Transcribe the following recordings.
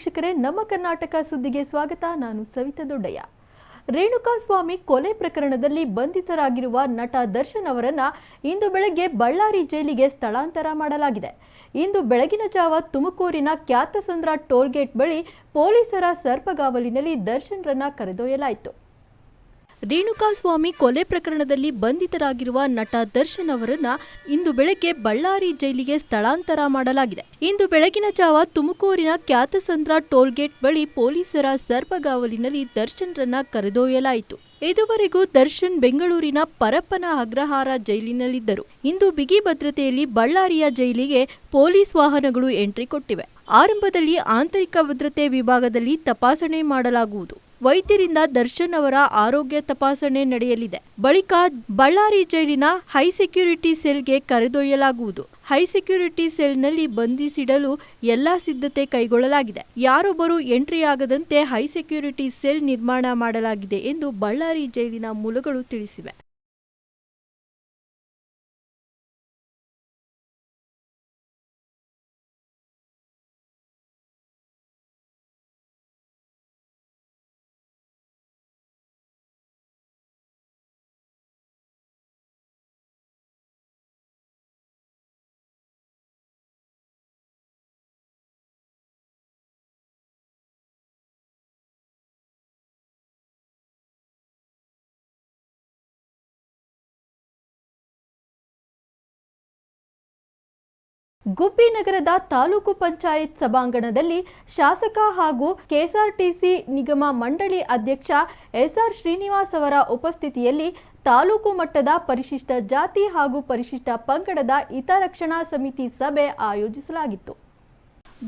ವೀಕ್ಷಕರೇ, ನಮ್ಮ ಕರ್ನಾಟಕ ಸುದ್ದಿಗೆ ಸ್ವಾಗತ. ನಾನು ಸವಿತಾ ದೊಡ್ಡಯ್ಯ. ರೇಣುಕಾಸ್ವಾಮಿ ಕೊಲೆ ಪ್ರಕರಣದಲ್ಲಿ ಬಂಧಿತರಾಗಿರುವ ನಟ ದರ್ಶನ್ ಅವರನ್ನ ಇಂದು ಬೆಳಗ್ಗೆ ಬಳ್ಳಾರಿ ಜೈಲಿಗೆ ಸ್ಥಳಾಂತರ ಮಾಡಲಾಗಿದೆ. ಇಂದು ಬೆಳಗಿನ ಜಾವ ತುಮಕೂರಿನ ಖ್ಯಾತಸಂದ್ರ ಟೋಲ್ಗೇಟ್ ಬಳಿ ಪೊಲೀಸರ ಸರ್ಪಗಾವಲಿನಲ್ಲಿ ದರ್ಶನ್ರನ್ನ ಕರೆದೊಯ್ಯಲಾಯಿತು. ರೇಣುಕಾಸ್ವಾಮಿ ಕೊಲೆ ಪ್ರಕರಣದಲ್ಲಿ ಬಂಧಿತರಾಗಿರುವ ನಟ ದರ್ಶನ್ ಅವರನ್ನ ಇಂದು ಬೆಳಗ್ಗೆ ಬಳ್ಳಾರಿ ಜೈಲಿಗೆ ಸ್ಥಳಾಂತರ ಮಾಡಲಾಗಿದೆ. ಇಂದು ಬೆಳಗಿನ ಜಾವ ತುಮಕೂರಿನ ಖ್ಯಾತಸಂದ್ರ ಟೋಲ್ಗೇಟ್ ಬಳಿ ಪೊಲೀಸರ ಸರ್ಪಗಾವಲಿನಲ್ಲಿ ದರ್ಶನ್ರನ್ನ ಕರೆದೊಯ್ಯಲಾಯಿತು. ಇದುವರೆಗೂ ದರ್ಶನ್ ಬೆಂಗಳೂರಿನ ಪರಪ್ಪನ ಅಗ್ರಹಾರ ಜೈಲಿನಲ್ಲಿದ್ದರು. ಇಂದು ಬಿಗಿ ಭದ್ರತೆಯಲ್ಲಿ ಬಳ್ಳಾರಿಯ ಜೈಲಿಗೆ ಪೊಲೀಸ್ ವಾಹನಗಳು ಎಂಟ್ರಿ ಕೊಟ್ಟಿವೆ. ಆರಂಭದಲ್ಲಿ ಆಂತರಿಕ ಭದ್ರತೆ ವಿಭಾಗದಲ್ಲಿ ತಪಾಸಣೆ ಮಾಡಲಾಗುವುದು. ವೈದ್ಯರಿಂದ ದರ್ಶನ್ ಅವರ ಆರೋಗ್ಯ ತಪಾಸಣೆ ನಡೆಯಲಿದೆ. ಬಳಿಕ ಬಳ್ಳಾರಿ ಜೈಲಿನ ಹೈ ಸೆಕ್ಯೂರಿಟಿ ಸೆಲ್ಗೆ ಕರೆದೊಯ್ಯಲಾಗುವುದು. ಹೈ ಸೆಕ್ಯೂರಿಟಿ ಸೆಲ್ನಲ್ಲಿ ಬಂಧಿಸಿಡಲು ಎಲ್ಲಾ ಸಿದ್ಧತೆ ಕೈಗೊಳ್ಳಲಾಗಿದೆ. ಯಾರೊಬ್ಬರು ಎಂಟ್ರಿ ಆಗದಂತೆ ಹೈ ಸೆಕ್ಯೂರಿಟಿ ಸೆಲ್ ನಿರ್ಮಾಣ ಮಾಡಲಾಗಿದೆ ಎಂದು ಬಳ್ಳಾರಿ ಜೈಲಿನ ಮೂಲಗಳು ತಿಳಿಸಿವೆ. ಗುಬ್ಬಿ ನಗರದ ತಾಲೂಕು ಪಂಚಾಯತ್ ಸಭಾಂಗಣದಲ್ಲಿ ಶಾಸಕ ಹಾಗೂ ಕೆಎಸ್ಆರ್ಟಿಸಿ ನಿಗಮ ಮಂಡಳಿ ಅಧ್ಯಕ್ಷ ಎಸ್ಆರ್ ಶ್ರೀನಿವಾಸ್ ಅವರ ಉಪಸ್ಥಿತಿಯಲ್ಲಿ ತಾಲೂಕು ಮಟ್ಟದ ಪರಿಶಿಷ್ಟ ಜಾತಿ ಹಾಗೂ ಪರಿಶಿಷ್ಟ ಪಂಗಡದ ಹಿತರಕ್ಷಣಾ ಸಮಿತಿ ಸಭೆ ಆಯೋಜಿಸಲಾಗಿತ್ತು.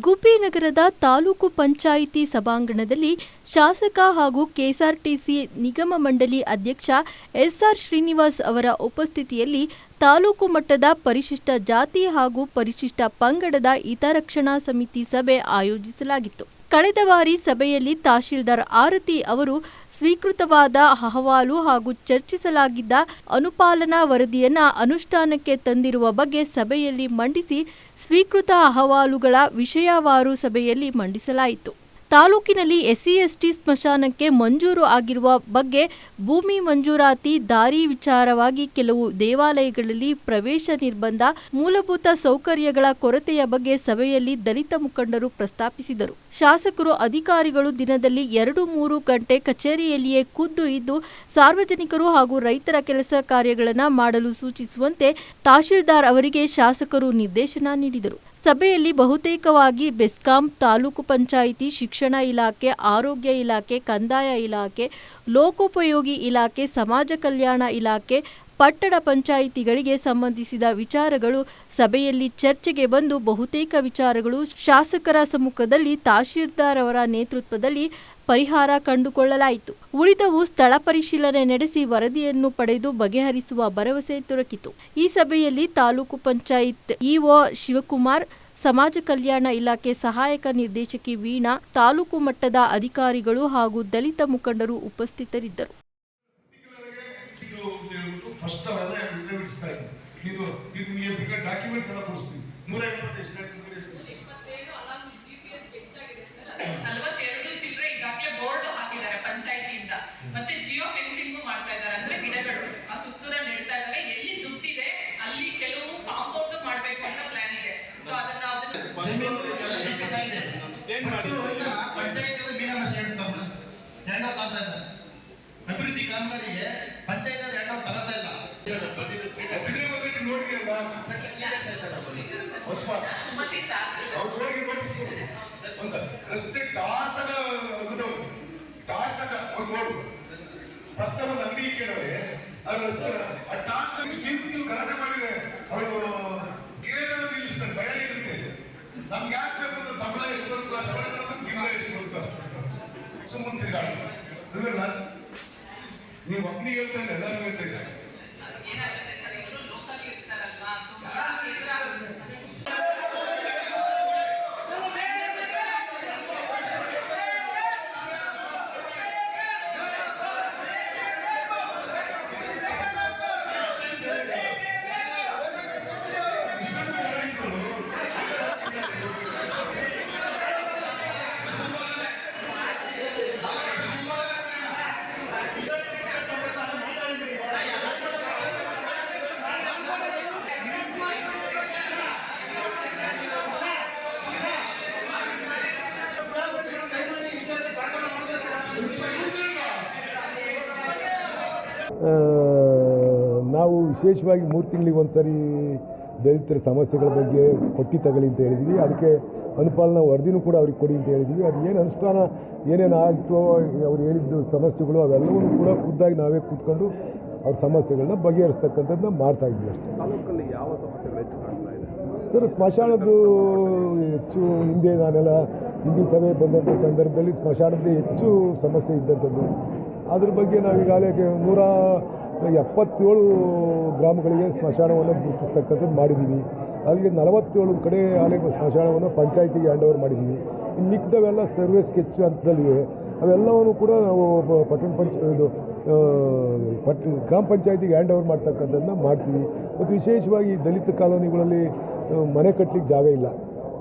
ಗುಬ್ಬಿ ನಗರದ ತಾಲೂಕು ಪಂಚಾಯಿತಿ ಸಭಾಂಗಣದಲ್ಲಿ ಶಾಸಕ ಹಾಗೂ ಕೆಎಸ್ಆರ್ಟಿಸಿ ನಿಗಮ ಮಂಡಳಿ ಅಧ್ಯಕ್ಷ ಎಸ್ಆರ್ ಶ್ರೀನಿವಾಸ್ ಅವರ ಉಪಸ್ಥಿತಿಯಲ್ಲಿ ತಾಲೂಕು ಮಟ್ಟದ ಪರಿಶಿಷ್ಟ ಜಾತಿ ಹಾಗೂ ಪರಿಶಿಷ್ಟ ಪಂಗಡದ ಹಿತರಕ್ಷಣಾ ಸಮಿತಿ ಸಭೆ ಆಯೋಜಿಸಲಾಗಿತ್ತು. ಕಳೆದ ಬಾರಿ ಸಭೆಯಲ್ಲಿ ತಹಶೀಲ್ದಾರ್ ಆರತಿ ಅವರು ಸ್ವೀಕೃತವಾದ ಅಹವಾಲು ಹಾಗೂ ಚರ್ಚಿಸಲಾಗಿದ್ದ ಅನುಪಾಲನಾ ವರದಿಯನ್ನ ಅನುಷ್ಠಾನಕ್ಕೆ ತಂದಿರುವ ಬಗ್ಗೆ ಸಭೆಯಲ್ಲಿ ಮಂಡಿಸಿ ಸ್ವೀಕೃತ ಅಹವಾಲುಗಳ ವಿಷಯವಾರು ಸಭೆಯಲ್ಲಿ ಮಂಡಿಸಲಾಯಿತು. ತಾಲೂಕಿನಲ್ಲಿ ಎಸ್ಸಿ ಎಸ್ಟಿ ಸ್ಮಶಾನಕ್ಕೆ ಮಂಜೂರು ಆಗಿರುವ ಬಗ್ಗೆ ಭೂಮಿ ಮಂಜೂರಾತಿ ದಾರಿ ವಿಚಾರವಾಗಿ ಕೆಲವು ದೇವಾಲಯಗಳಲ್ಲಿ ಪ್ರವೇಶ ನಿರ್ಬಂಧ, ಮೂಲಭೂತ ಸೌಕರ್ಯಗಳ ಕೊರತೆಯ ಬಗ್ಗೆ ಸಭೆಯಲ್ಲಿ ದಲಿತ ಮುಖಂಡರು ಪ್ರಸ್ತಾಪಿಸಿದರು. ಶಾಸಕರು, ಅಧಿಕಾರಿಗಳು ದಿನದಲ್ಲಿ ಎರಡು ಮೂರು ಗಂಟೆ ಕಚೇರಿಯಲ್ಲಿಯೇ ಖುದ್ದು ಇದ್ದು, ಸಾರ್ವಜನಿಕರು ಹಾಗೂ ರೈತರ ಕೆಲಸ ಕಾರ್ಯಗಳನ್ನು ಮಾಡಲು ಸೂಚಿಸುವಂತೆ ತಹಶೀಲ್ದಾರ್ ಅವರಿಗೆ ಶಾಸಕರು ನಿರ್ದೇಶನ ನೀಡಿದರು. ಸಭೆಯಲ್ಲಿ ಬಹುತೇಕವಾಗಿ ಬೆಸ್ಕಾಂ ತಾಲೂಕು ಪಂಚಾಯಿತಿ, ಶಿಕ್ಷಣ ಇಲಾಖೆ, ಆರೋಗ್ಯ ಇಲಾಖೆ, ಕಂದಾಯ ಇಲಾಖೆ, ಲೋಕೋಪಯೋಗಿ ಇಲಾಖೆ, ಸಮಾಜ ಕಲ್ಯಾಣ ಇಲಾಖೆ, ಪಟ್ಟಣ ಪಂಚಾಯಿತಿಗಳಿಗೆ ಸಂಬಂಧಿಸಿದ ವಿಚಾರಗಳು ಸಭೆಯಲ್ಲಿ ಚರ್ಚೆಗೆ ಬಂದು ಬಹುತೇಕ ವಿಚಾರಗಳು ಶಾಸಕರ ಸಮ್ಮುಖದಲ್ಲಿ, ತಹಶೀಲ್ದಾರ್ ಅವರ ನೇತೃತ್ವದಲ್ಲಿ ಪರಿಹಾರ ಕಂಡುಕೊಳ್ಳಲಾಯಿತು. ಉಳಿದವು ಸ್ಥಳ ಪರಿಶೀಲನೆ ನಡೆಸಿ ವರದಿಯನ್ನು ಪಡೆದು ಬಗೆಹರಿಸುವ ಭರವಸೆ ದೊರಕಿತು. ಈ ಸಭೆಯಲ್ಲಿ ತಾಲೂಕು ಪಂಚಾಯತ್ ಇಒ ಶಿವಕುಮಾರ್ ಸಮಾಜ ಕಲ್ಯಾಣ ಇಲಾಖೆ ಸಹಾಯಕ ನಿರ್ದೇಶಕಿ ವೀಣಾ ತಾಲೂಕು ಮಟ್ಟದ ಅಧಿಕಾರಿಗಳು ಹಾಗೂ ದಲಿತ ಮುಖಂಡರು ಉಪಸ್ಥಿತರಿದ್ದರು ಅವೆಲ್ಲ ವಿಷಯ ಬಿಡಿಸ್ತಾ ಇದ್ರು ಇದು ಇದು ನೀವು ಬೇಕಾದ ಡಾಕ್ಯುಮೆಂಟ್ಸ್ ಎಲ್ಲ ಕೊಡಿಸ್ತೀವಿ ನೂರ ಎಂಬತ್ತು ಎಷ್ಟು ನೂರ ಎಷ್ಟು ಇಪ್ಪತ್ತೇಳು ಅಲಾರ್ಮ್ GPS ಫಿಕ್ಸ್ ಆಗಿದೆ ಸರ್. ನಲವತ್ತೆರಡು ಚಿಲ್ಲರೆ ಈಗಾಗಲೇ ಬೋರ್ಡ್ ಹಾಕಿದ್ದಾರೆ ಪಂಚಾಯತಿಯಿಂದ ಮತ್ತೆ ಜಿಯೋ ಫೆನ್ಸಿಂಗ್ ಮಾಡ್ತಾ ಇದ್ದಾರೆ ಅಂದ್ರೆ ಗಿಡಗಳು ಆ ಸುತ್ತೂರಲ್ಲಿ ನೆಡ್ತಾ ಇದ್ದಾರೆ ಎಲ್ಲಿ ದುಡ್ಡಿದೆ ಅಲ್ಲಿ ಕೆಲವು ಕಾಂಪೌಂಡ್ ಮಾಡ್ಬೇಕು ಅಂತ ಪ್ಲಾನ್ ಇದೆ ಸೊ ಅದನ್ನ ಅದನ್ನ ಪಂಚಾಯತ್ ಮೀನಾಮಶಿ ಹೇಳ್ತಾರೆ ಎರಡ್ ತಗೊಂತ ಇಲ್ಲ ಅಭಿವೃದ್ಧಿ ಕಾಮಗಾರಿಗೆ ಪಂಚಾಯತ್ ಎರಡ್ ತಗೊಂತ ಇಲ್ಲ ಬಂದ್ರೆ ನೋಡಿದ್ರಲ್ಲ ಅವ್ರು ಹೋಗಿ ರಸ್ತೆ ಟಾರ್ ತಗ ಅಗದವು ಟಾರ್ ತಗ ಅವ್ರು ನೋಡು ಪ್ರಥಮ ಅಂಗಡಿ ಕೇಳವ್ರೆ ರಸ್ತೆ ಆ ಟಾರ್ ತಗ ಮೀನ್ಸ್ ಅವರು ಕೇಳಿದ್ರೆ ನಿಲ್ಲಿಸ್ತಾರೆ ಇರುತ್ತೆ ನಮ್ಗೆ ಯಾಕೆ ಬೇಕು ಅಂತ ಸಂಬಳ ಎಷ್ಟು ಬರುತ್ತೋ ಅಷ್ಟು ಬರುತ್ತೆ ತಿಂಗಳ ಎಷ್ಟು ಬರುತ್ತೋ ಅಷ್ಟು ಸುಮ್ಮನೆ ತಿರ್ಗಾಡು ನೀವು ಒಬ್ಬನಿಗೆ ಹೇಳ್ತಾ ಇಲ್ಲ ಎಲ್ಲರಿಗೂ ಹೇಳ್ತಾ ಇಲ್ಲ ವಿಶೇಷವಾಗಿ ಮೂರು ತಿಂಗಳಿಗೆ ಒಂದು ಸರಿ ದಲಿತರ ಸಮಸ್ಯೆಗಳ ಬಗ್ಗೆ ಪಟ್ಟಿ ತಗೊಳ್ಳಿ ಅಂತ ಹೇಳಿದ್ವಿ. ಅದಕ್ಕೆ ಅನುಪಾಲನ ವರದಿನೂ ಕೂಡ ಅವ್ರಿಗೆ ಕೊಡಿ ಅಂತ ಹೇಳಿದ್ವಿ. ಅದು ಏನು ಅನುಷ್ಠಾನ ಏನೇನು ಆಯಿತು ಅವ್ರು ಹೇಳಿದ್ದು ಸಮಸ್ಯೆಗಳು ಅವೆಲ್ಲವೂ ಕೂಡ ಖುದ್ದಾಗಿ ನಾವೇ ಕೂತ್ಕೊಂಡು ಅವ್ರ ಸಮಸ್ಯೆಗಳನ್ನ ಬಗೆಹರಿಸ್ತಕ್ಕಂಥದ್ದನ್ನ ಮಾಡ್ತಾ ಇದ್ವಿ ಅಷ್ಟೇ. ಸರ್ ಸ್ಮಶಾನದ್ದು ಹೆಚ್ಚು ಹಿಂದೆ ನಾನೆಲ್ಲ ಹಿಂದಿನ ಸಭೆ ಬಂದಂಥ ಸಂದರ್ಭದಲ್ಲಿ ಸ್ಮಶಾನದ್ದೇ ಹೆಚ್ಚು ಸಮಸ್ಯೆ ಇದ್ದಂಥದ್ದು. ಅದ್ರ ಬಗ್ಗೆ ನಾವೀಗಾಗಲೇ ನೂರ ಎಪ್ಪತ್ತೇಳು ಗ್ರಾಮಗಳಿಗೆ ಸ್ಮಶಾನವನ್ನು ಗುರುತಿಸ್ತಕ್ಕಂಥದ್ದು ಮಾಡಿದ್ದೀವಿ. ಅಲ್ಲಿಗೆ ನಲವತ್ತೇಳು ಕಡೆ ಆಲೆ ಸ್ಮಶಾನವನ್ನು ಪಂಚಾಯತಿಗೆ ಹ್ಯಾಂಡ್ ಓವರ್ ಮಾಡಿದ್ದೀವಿ. ಇನ್ನು ಮಿಕ್ದವೆಲ್ಲ ಸರ್ವೆ ಸ್ಕೆಚ್ ಹಂತದಲ್ಲಿವೆ ಅವೆಲ್ಲವನ್ನು ಕೂಡ ನಾವು ಪಟ್ಟಣ ಪಂಚ, ಇದು ಪಟ್ ಗ್ರಾಮ ಪಂಚಾಯತಿಗೆ ಹ್ಯಾಂಡ್ ಓವರ್ ಮಾಡ್ತಕ್ಕಂಥದ್ದನ್ನ ಮಾಡ್ತೀವಿ. ಮತ್ತು ವಿಶೇಷವಾಗಿ ದಲಿತ ಕಾಲೋನಿಗಳಲ್ಲಿ ಮನೆ ಕಟ್ಟಲಿಕ್ಕೆ ಜಾಗ ಇಲ್ಲ.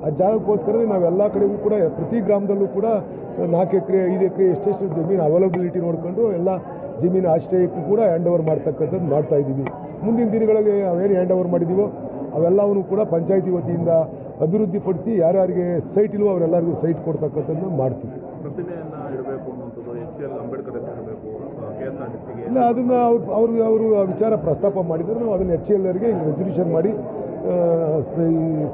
ಆ ನಾವು ನಾವೆಲ್ಲ ಕಡೆಗೂ ಕೂಡ ಪ್ರತಿ ಗ್ರಾಮದಲ್ಲೂ ಕೂಡ ನಾಲ್ಕು ಎಕರೆ ಐದು ಎಕರೆ ಎಷ್ಟೆಷ್ಟು ಜಮೀನು ಅವೈಲಬಿಲಿಟಿ ನೋಡಿಕೊಂಡು ಎಲ್ಲ ಜಮೀನು ಆಶ್ರಯಕ್ಕೂ ಕೂಡ ಹ್ಯಾಂಡ್ ಓವರ್ ಮಾಡ್ತಕ್ಕಂಥದ್ದು ಮಾಡ್ತಾ ಇದ್ದೀವಿ. ಮುಂದಿನ ದಿನಗಳಲ್ಲಿ ನಾವೇನು ಹ್ಯಾಂಡ್ ಓವರ್ ಮಾಡಿದ್ದೀವೋ ಅವೆಲ್ಲವನ್ನು ಕೂಡ ಪಂಚಾಯತಿ ವತಿಯಿಂದ ಅಭಿವೃದ್ಧಿಪಡಿಸಿ ಯಾರ್ಯಾರಿಗೆ ಸೈಟ್ ಇಲ್ವೋ ಅವರೆಲ್ಲರಿಗೂ ಸೈಟ್ ಕೊಡ್ತಕ್ಕಂಥದ್ದನ್ನ ಮಾಡ್ತೀವಿ. ಇಲ್ಲ ಅದನ್ನು ಅವ್ರು ಅವರು ಅವರು ಆ ವಿಚಾರ ಪ್ರಸ್ತಾಪ ಮಾಡಿದರೆ ನಾವು ಅದನ್ನು ಎಚ್ ಎಲ್ ಅವರಿಗೆ ರೆಸಲ್ಯೂಷನ್ ಮಾಡಿ ಈ